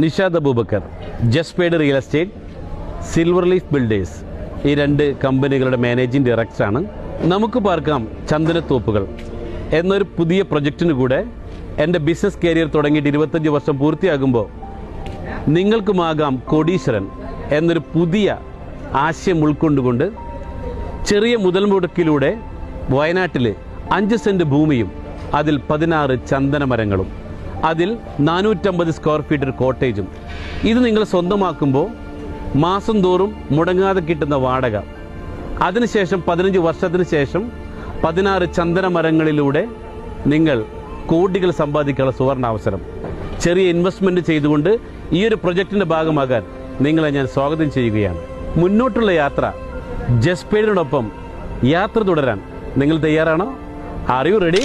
Nishad Abubakar ജസ്പേഡ് real estate silver leaf builders ഈ രണ്ട് കമ്പനികളുടെ മാനേജിംഗ് ഡയറക്ടറാണ്. നമുക്ക് പാർക്കാം ചന്ദനത്തോപ്പുകൾ എന്നൊരു പുതിയ പ്രൊജക്റ്റിന് കൂടെ എന്റെ ബിസിനസ് കരിയർ തുടങ്ങിയിട്ട് ഇരുപത്തഞ്ച് വർഷം പൂർത്തിയാകുമ്പോൾ നിങ്ങൾക്കുമാകാം കോടീശ്വരൻ എന്നൊരു പുതിയ ആശയം ഉൾക്കൊണ്ടുകൊണ്ട് ചെറിയ മുതൽ മുടക്കിലൂടെ വയനാട്ടിൽ അഞ്ച് സെന്റ് ഭൂമിയും അതിൽ പതിനാറ് ചന്ദന മരങ്ങളും അതിൽ നാനൂറ്റമ്പത് സ്ക്വയർ ഫീറ്റ് ഒരു കോട്ടേജും ഇത് നിങ്ങൾ സ്വന്തമാക്കുമ്പോൾ മാസം തോറും മുടങ്ങാതെ കിട്ടുന്ന വാടക. അതിനുശേഷം പതിനഞ്ച് വർഷത്തിന് ശേഷം പതിനാറ് ചന്ദന മരങ്ങളിലൂടെ നിങ്ങൾ കോടികൾ സമ്പാദിക്കാനുള്ള സുവർണ അവസരം ചെറിയ ഇൻവെസ്റ്റ്മെന്റ് ചെയ്തുകൊണ്ട് ഈ ഒരു പ്രൊജക്റ്റിന്റെ ഭാഗമാകാൻ നിങ്ങളെ ഞാൻ സ്വാഗതം ചെയ്യുകയാണ്. മുന്നോട്ടുള്ള യാത്ര ജസ്പേഡിനോടൊപ്പം യാത്ര തുടരാൻ നിങ്ങൾ തയ്യാറാണോ? Are you ready